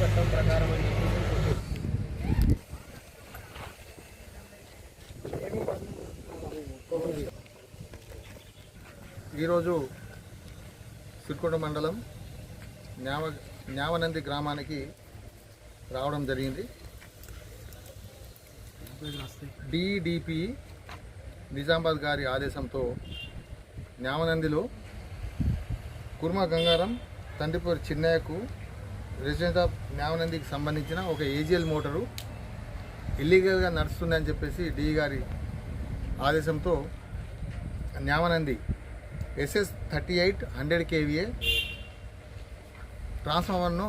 చట్టం ఈరోజు సిర్కొండ మండలం న్యావ న్యావనంది గ్రామానికి రావడం జరిగింది. డిడిపి నిజామాబాద్ గారి ఆదేశంతో న్యామనందిలో కుర్మ గంగారం తండ్రిపూరి చిన్నయ్యకు రెసిడెంట్ ఆఫ్ న్యామనందికి సంబంధించిన ఒక ఏజిఎల్ మోటారు ఇల్లీగల్గా నడుస్తుందని చెప్పేసి డి గారి ఆదేశంతో Nyamanandi SS thirty eight hundred KVA ట్రాన్స్ఫార్మర్ను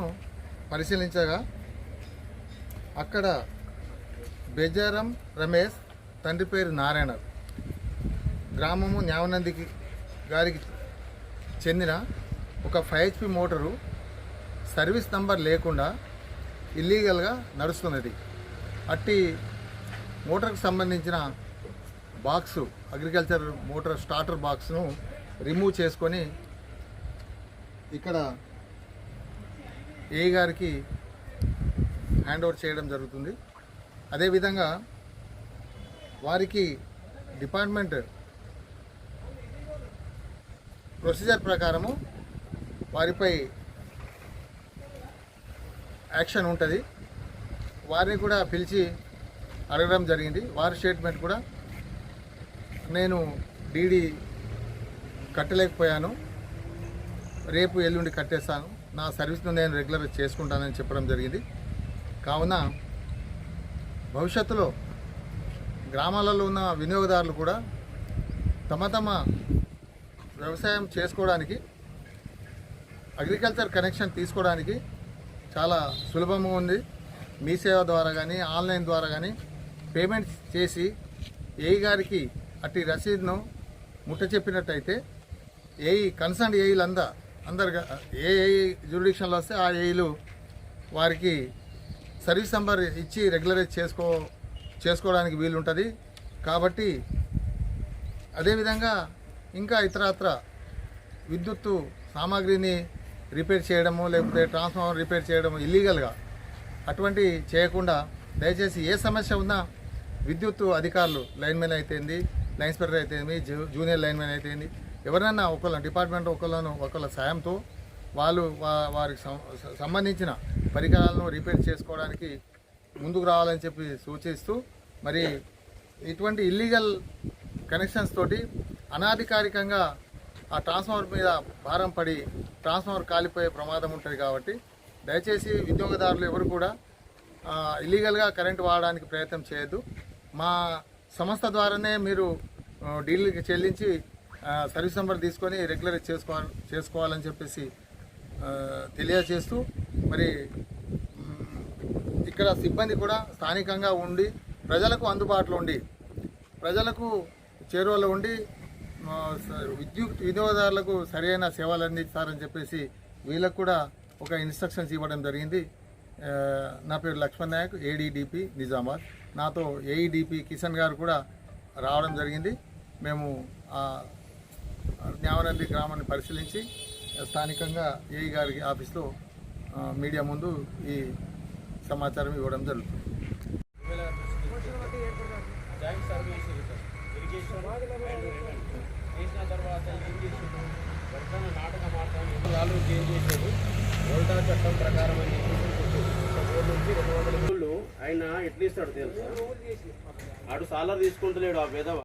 పరిశీలించగా అక్కడ బెజారం రమేష్ తండ్రి పేరు నారాయణ గ్రామము న్యావనందికి గారికి చెందిన ఒక five HP motor service number లేకుండా ఇల్లీగల్గా నడుస్తున్నది. అట్టి మోటార్కు సంబంధించిన బాక్సు అగ్రికల్చర్ మోటార్ స్టార్టర్ బాక్స్ను రిమూవ్ చేసుకొని ఇక్కడ ఏ గారికి హ్యాండ్ ఓవర్ చేయడం జరుగుతుంది. అదేవిధంగా వారికి డిపార్ట్మెంట్ ప్రొసీజర్ ప్రకారము వారిపై యాక్షన్ ఉంటుంది. వారిని కూడా పిలిచి అడగడం జరిగింది. వారి స్టేట్మెంట్ కూడా నేను డీడీ కట్టలేకపోయాను. రేపు ఎల్లుండి కట్టేస్తాను. నా సర్వీస్ను నేను రెగ్యులర్ చేసుకుంటానని చెప్పడం జరిగింది. కావున భవిష్యత్తులో గ్రామాలలో ఉన్న వినియోగదారులు కూడా తమ తమ వ్యవసాయం చేసుకోవడానికి అగ్రికల్చర్ కనెక్షన్ తీసుకోవడానికి చాలా సులభంగా ఉంది. మీ సేవ ద్వారా కానీ ఆన్లైన్ ద్వారా కానీ పేమెంట్ చేసి ఏ గారికి అట్టి రసీదును ముట్ట చెప్పినట్టయితే ఏ కన్సర్న్ ఏఈలు అందా అందరు ఏ ఏ జ్యూరిడిక్షన్లో వస్తే ఆ ఏఈలు వారికి సర్వీస్ నెంబర్ ఇచ్చి రెగ్యులరైజ్ చేసుకో చేసుకోవడానికి వీలు ఉంటుంది కాబట్టి అదేవిధంగా ఇంకా ఇతరత్ర విద్యుత్తు సామాగ్రిని రిపేర్ చేయడము లేకపోతే ట్రాన్స్ఫార్మర్ రిపేర్ చేయడము ఇల్లీగల్గా అటువంటి చేయకుండా దయచేసి ఏ సమస్య ఉన్నా విద్యుత్ అధికారులు లైన్మెన్ అయితేంది లైన్ స్పెటర్ అయితేంది జూనియర్ లైన్మెన్ అయితేంది ఎవరైనా ఒకళ్ళ డిపార్ట్మెంట్ ఒకళ్ళను ఒకళ్ళ సాయంతో వాళ్ళు వారికి సంబంధించిన పరికరాలను రిపేర్ చేసుకోవడానికి ముందుకు రావాలని చెప్పి సూచిస్తూ మరి ఇటువంటి ఇల్లీగల్ కనెక్షన్స్ తోటి అనాధికారికంగా ఆ ట్రాన్స్ఫార్మర్ మీద భారం పడి ట్రాన్స్ఫార్మర్ కాలిపోయే ప్రమాదం ఉంటుంది కాబట్టి దయచేసి వినియోగదారులు ఎవరు కూడా ఇల్లీగల్గా కరెంట్ వాడడానికి ప్రయత్నం చేయొద్దు. మా సంస్థ ద్వారానే మీరు డీల్కి చెల్లించి సర్వీస్ నెంబర్ తీసుకొని రెగ్యులర్ చేసుకోవాలి చేసుకోవాలని చెప్పేసి తెలియజేస్తూ మరి ఇక్కడ సిబ్బంది కూడా స్థానికంగా ఉండి ప్రజలకు అందుబాటులో ఉండి ప్రజలకు చేరువలో ఉండి విద్యుత్ వినియోగదారులకు సరైన సేవలు అందిస్తారని చెప్పేసి వీళ్ళకు కూడా ఒక ఇన్స్ట్రక్షన్స్ ఇవ్వడం జరిగింది. నా పేరు లక్ష్మణ్ నాయక్ ఏడీడిపి నిజామాబాద్. నాతో ఏఈడిపి కిషన్ గారు కూడా రావడం జరిగింది. మేము ఆ గ్రామాన్ని పరిశీలించి స్థానికంగా ఏఈ గారి ఆఫీస్లో మీడియా ముందు ఈ సమాచారం ఇవ్వడం జరుగుతుంది జాయింట్ సర్వీస్ ఇరిగేషన్ చేసిన తర్వాత ఏం చేసిండు వర్తన నాటక మాత్రం నియమాలు చేంజ్ ఓల్టా చట్టం ప్రకారం అని రెండు వందల ఆయన ఎట్లా ఇస్తాడు తెలుసా? ఆడు సాలర్ తీసుకుంటలేడు ఆ పేద